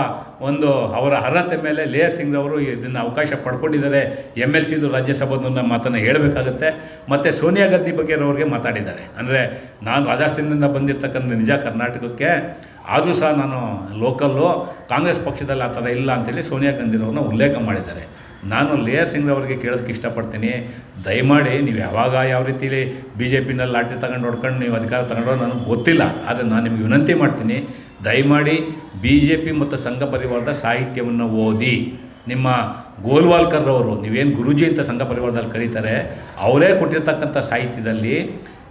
ಒಂದು ಅವರ ಅರ್ಹತೆ ಮೇಲೆ ಲೇಯರ್ ಸಿಂಗ್ ಅವರು ಇದನ್ನು ಅವಕಾಶ ಪಡ್ಕೊಂಡಿದ್ದಾರೆ, ಎಂ ಎಲ್ ಸಿದು ರಾಜ್ಯಸಭಾದ ಮಾತನ್ನು ಹೇಳಬೇಕಾಗುತ್ತೆ. ಮತ್ತು ಸೋನಿಯಾ ಗಾಂಧಿ ಬಗ್ಗೆ ಅವ್ರಿಗೆ ಮಾತಾಡಿದ್ದಾರೆ. ಅಂದರೆ ನಾನು ರಾಜಸ್ಥಾನದಿಂದ ಬಂದಿರತಕ್ಕಂಥ ನಿಜ ಕರ್ನಾಟಕಕ್ಕೆ, ಆದರೂ ಸಹ ನಾನು ಲೋಕಲ್ಲು ಕಾಂಗ್ರೆಸ್ ಪಕ್ಷದಲ್ಲಿ ಆ ಥರ ಇಲ್ಲ ಅಂತೇಳಿ ಸೋನಿಯಾ ಗಾಂಧಿರವ್ರನ್ನ ಉಲ್ಲೇಖ ಮಾಡಿದ್ದಾರೆ. ನಾನು ಲೇಯರ್ ಸಿಂಗ್ ಅವರಿಗೆ ಕೇಳೋದಕ್ಕೆ ಇಷ್ಟಪಡ್ತೀನಿ. ದಯಮಾಡಿ ನೀವು ಯಾವಾಗ ಯಾವ ರೀತಿಲಿ ಬಿ ಜೆ ಪಿನಲ್ಲಿ ಲಾಟ್ರಿ ತಗೊಂಡು ನೋಡ್ಕೊಂಡು ನೀವು ಅಧಿಕಾರ ತಗೊಂಡೋ ನನಗೆ ಗೊತ್ತಿಲ್ಲ. ಆದರೆ ನಾನು ನಿಮಗೆ ವಿನಂತಿ ಮಾಡ್ತೀನಿ, ದಯಮಾಡಿ ಬಿ ಜೆ ಪಿ ಮತ್ತು ಸಂಘ ಪರಿವಾರದ ಸಾಹಿತ್ಯವನ್ನು ಓದಿ. ನಿಮ್ಮ ಗೋಲ್ವಾಲ್ಕರ್ ಅವರು ನೀವೇನು ಗುರುಜಿ ಅಂತ ಸಂಘ ಪರಿವಾರದಲ್ಲಿ ಕರೀತಾರೆ, ಅವರೇ ಕೊಟ್ಟಿರ್ತಕ್ಕಂಥ ಸಾಹಿತ್ಯದಲ್ಲಿ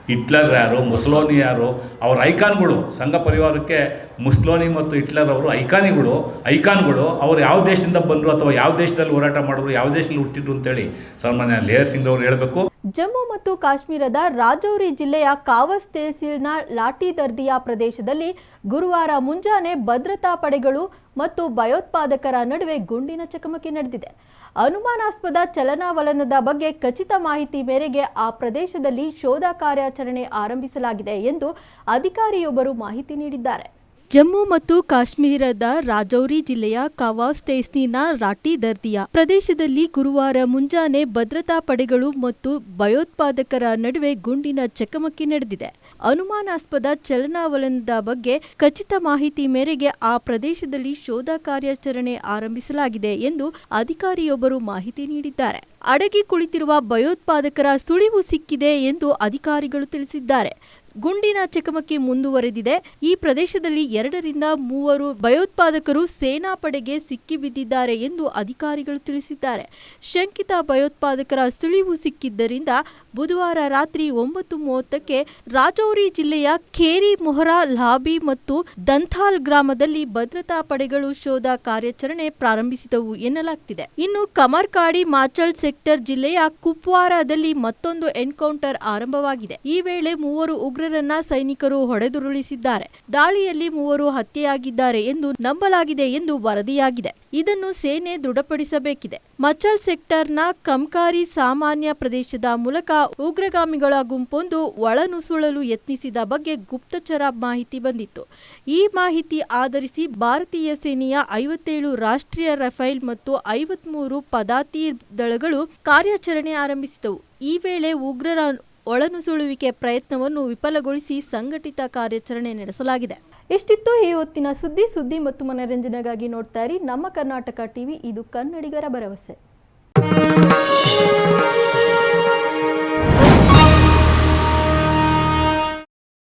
ಹಿಟ್ಲರ್ ಯಾರು, ಮುಸ್ಲೋನಿ ಯಾರು, ಅವ್ರ ಐಕಾನ್ಗಳು, ಸಂಘ ಪರಿವಾರಕ್ಕೆ ಮುಸ್ಲೋನಿ ಮತ್ತು ಹಿಟ್ಲರ್ ಅವರು ಐಕಾನಿಗಳು, ಐಕಾನ್ಗಳು, ಅವ್ರು ಯಾವ ದೇಶದಿಂದ ಬಂದರು ಅಥವಾ ಯಾವ ದೇಶದಲ್ಲಿ ಹೋರಾಟ ಮಾಡಿದ್ರು, ಯಾವ ದೇಶದಲ್ಲಿ ಹುಟ್ಟಿದ್ರು ಅಂತೇಳಿ ಸನ್ಮಾನ್ಯ ಲೇಹರ್ ಸಿಂಗ್ ಅವರು ಹೇಳಬೇಕು. ಜಮ್ಮು ಮತ್ತು ಕಾಶ್ಮೀರದ ರಾಜೌರಿ ಜಿಲ್ಲೆಯ ಕಾವಸ್ ತಹಸೀಲ್ನ ಲಾಟಿ ದರ್ದಿಯಾ ಪ್ರದೇಶದಲ್ಲಿ ಗುರುವಾರ ಮುಂಜಾನೆ ಭದ್ರತಾ ಪಡೆಗಳು ಮತ್ತು ಭಯೋತ್ಪಾದಕರ ನಡುವೆ ಗುಂಡಿನ ಚಕಮಕಿ ನಡೆದಿದೆ. ಅನುಮಾನಾಸ್ಪದ ಚಲನವಲನದ ಬಗ್ಗೆ ಖಚಿತ ಮಾಹಿತಿ ಮೇರೆಗೆ ಆ ಪ್ರದೇಶದಲ್ಲಿ ಶೋಧ ಕಾರ್ಯಾಚರಣೆ ಆರಂಭಿಸಲಾಗಿದೆ ಎಂದು ಅಧಿಕಾರಿಯೊಬ್ಬರು ಮಾಹಿತಿ ನೀಡಿದ್ದಾರೆ. ಜಮ್ಮು ಮತ್ತು ಕಾಶ್ಮೀರದ ರಾಜೌರಿ ಜಿಲ್ಲೆಯ ಕವಾಸ್ ಕವಾಸ್ತೇಸ್ನಿನ ರಾಟಿ ದರ್ದಿಯಾ ಪ್ರದೇಶದಲ್ಲಿ ಗುರುವಾರ ಮುಂಜಾನೆ ಭದ್ರತಾ ಪಡೆಗಳು ಮತ್ತು ಭಯೋತ್ಪಾದಕರ ನಡುವೆ ಗುಂಡಿನ ಚಕಮಕಿ ನಡೆದಿದೆ. ಅನುಮಾನಾಸ್ಪದ ಚಲನಾವಲನದ ಬಗ್ಗೆ ಖಚಿತ ಮಾಹಿತಿ ಮೇರೆಗೆ ಆ ಪ್ರದೇಶದಲ್ಲಿ ಶೋಧ ಕಾರ್ಯಾಚರಣೆ ಆರಂಭಿಸಲಾಗಿದೆ ಎಂದು ಅಧಿಕಾರಿಯೊಬ್ಬರು ಮಾಹಿತಿ ನೀಡಿದ್ದಾರೆ. ಅಡಗಿ ಕುಳಿತಿರುವ ಭಯೋತ್ಪಾದಕರ ಸುಳಿವು ಸಿಕ್ಕಿದೆ ಎಂದು ಅಧಿಕಾರಿಗಳು ತಿಳಿಸಿದ್ದಾರೆ. ಗುಂಡಿನ ಚಕಮಕಿ ಮುಂದುವರೆದಿದೆ. ಈ ಪ್ರದೇಶದಲ್ಲಿ ಎರಡರಿಂದ ಮೂವರು ಭಯೋತ್ಪಾದಕರು ಸೇನಾಪಡೆಗೆ ಸಿಕ್ಕಿಬಿದ್ದಿದ್ದಾರೆ ಎಂದು ಅಧಿಕಾರಿಗಳು ತಿಳಿಸಿದ್ದಾರೆ. ಶಂಕಿತ ಭಯೋತ್ಪಾದಕರ ಸುಳಿವು ಸಿಕ್ಕಿದ್ದರಿಂದ ಬುಧವಾರ ರಾತ್ರಿ ಒಂಬತ್ತು ಮೂವತ್ತಕ್ಕೆ ರಾಜೌರಿ ಜಿಲ್ಲೆಯ ಖೇರಿ ಮೊಹರಾ ಲಾಬಿ ಮತ್ತು ದಂಥಾಲ್ ಗ್ರಾಮದಲ್ಲಿ ಭದ್ರತಾ ಪಡೆಗಳು ಶೋಧ ಕಾರ್ಯಾಚರಣೆ ಪ್ರಾರಂಭಿಸಿದವು ಎನ್ನಲಾಗ್ತಿದೆ. ಇನ್ನು ಕಮರ್ಕಾಡಿ ಮಾಚಲ್ ಸೆಕ್ಟರ್ ಜಿಲ್ಲೆಯ ಕುಪ್ವಾರಾದಲ್ಲಿ ಮತ್ತೊಂದು ಎನ್ಕೌಂಟರ್ ಆರಂಭವಾಗಿದೆ. ಈ ವೇಳೆ ಮೂವರು ಉಗ್ರರನ್ನ ಸೈನಿಕರು ಹೊಡೆದುರುಳಿಸಿದ್ದಾರೆ. ದಾಳಿಯಲ್ಲಿ ಮೂವರು ಹತ್ಯೆಯಾಗಿದ್ದಾರೆ ಎಂದು ನಂಬಲಾಗಿದೆ ಎಂದು ವರದಿಯಾಗಿದೆ. ಇದನ್ನು ಸೇನೆ ದೃಢಪಡಿಸಬೇಕಿದೆ. ಮಚಲ್ ಸೆಕ್ಟರ್ನ ಕಂಕಾರಿ ಸಾಮಾನ್ಯ ಪ್ರದೇಶದ ಮೂಲಕ ಉಗ್ರಗಾಮಿಗಳ ಗುಂಪೊಂದು ಒಳನುಸುಳಲು ಯತ್ನಿಸಿದ ಬಗ್ಗೆ ಗುಪ್ತಚರ ಮಾಹಿತಿ ಬಂದಿತ್ತು. ಈ ಮಾಹಿತಿ ಆಧರಿಸಿ ಭಾರತೀಯ ಸೇನೆಯ ಐವತ್ತೇಳು ರಾಷ್ಟ್ರೀಯ ರಫೈಲ್ ಮತ್ತು ಐವತ್ಮೂರು ಪದಾತಿ ದಳಗಳು ಕಾರ್ಯಾಚರಣೆ ಆರಂಭಿಸಿದವು. ಈ ವೇಳೆ ಉಗ್ರರ ಒಳನುಸುಳುವಿಕೆ ಪ್ರಯತ್ನವನ್ನು ವಿಫಲಗೊಳಿಸಿ ಸಂಘಟಿತ ಕಾರ್ಯಾಚರಣೆ ನಡೆಸಲಾಗಿದೆ. ಇಷ್ಟಿತ್ತು ಈ ಹೊತ್ತಿನ ಸುದ್ದಿ ಸುದ್ದಿ ಮತ್ತು ಮನರಂಜನೆಗಾಗಿ ನೋಡ್ತಾ ಇರಿ ನಮ್ಮ ಕರ್ನಾಟಕ ಟಿವಿ, ಇದು ಕನ್ನಡಿಗರ ಭರವಸೆ.